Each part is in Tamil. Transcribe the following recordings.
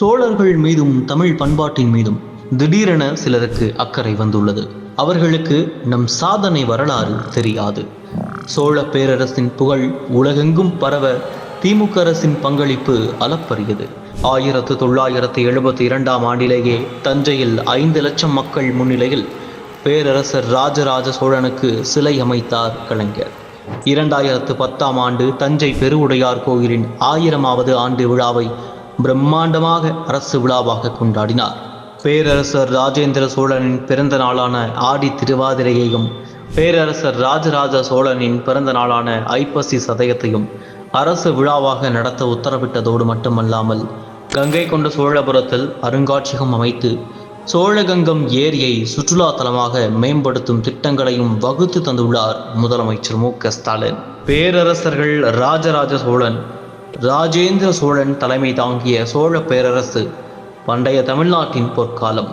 சோழர்கள் மீதும் தமிழ் பண்பாட்டின் மீதும் திடீரென சிலருக்கு அக்கறை வந்துள்ளது. அவர்களுக்கு நம் சாதனை வரலாறு தெரியாது. சோழ பேரரசின் புகழ் உலகெங்கும் பரவ திமுக அரசின் பங்களிப்பு அளப்பரியது. ஆயிரத்து தொள்ளாயிரத்து எழுபத்தி இரண்டாம் ஆண்டிலேயே தஞ்சையில் ஐந்து லட்சம் மக்கள் முன்னிலையில் பேரரசர் ராஜராஜ சோழனுக்கு சிலை அமைத்தார் கலைஞர். இரண்டாயிரத்து பத்தாம் ஆண்டு தஞ்சை பெருவுடையார் கோயிலின் ஆயிரமாவது ஆண்டு விழாவை பிரம்மாண்டமாக அரசு விழாவாக கொண்டாடினார். பேரரசர் ராஜேந்திர சோழனின் பிறந்த நாளான ஆடி திருவாதிரையையும் பேரரசர் ராஜராஜ சோழனின் பிறந்த நாளான ஐப்பசி சதயத்தையும் அரசு விழாவாக நடத்த உத்தரவிட்டதோடு மட்டுமல்லாமல் கங்கை கொண்ட சோழபுரத்தில் அருங்காட்சியகம் அமைத்து சோழகங்கம் ஏரியை சுற்றுலா தலமாக மேம்படுத்தும் திட்டங்களையும் வகுத்து தந்துள்ளார் முதலமைச்சர் மு க ஸ்டாலின். பேரரசர்கள் ராஜராஜ சோழன் ராஜேந்திர சோழன் தலைமை தாங்கிய சோழ பேரரசு பண்டைய தமிழ்நாட்டின் பொற்காலம்.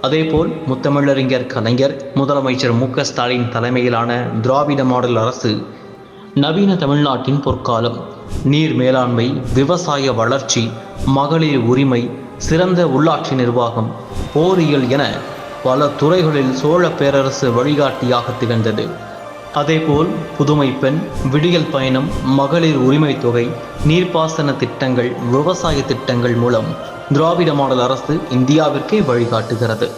அதேபோல் முத்தமிழறிஞர் கலைஞர் முதலமைச்சர் மு ஸ்டாலின் தலைமையிலான திராவிட மாடல் அரசு நவீன தமிழ்நாட்டின் பொற்காலம். நீர் மேலாண்மை விவசாய வளர்ச்சி மகளிர் உரிமை சிறந்த உள்ளாட்சி நிர்வாகம் போரியல் என பல துறைகளில் சோழ பேரரசு வழிகாட்டியாக திகழ்ந்தது. அதேபோல் புதுமை பெண் விடியல் பயணம் மகளிர் உரிமை தொகை நீர்ப்பாசன திட்டங்கள் விவசாய திட்டங்கள் மூலம் திராவிட மாடல் அரசு இந்தியாவிற்கே வழிகாட்டுகிறது.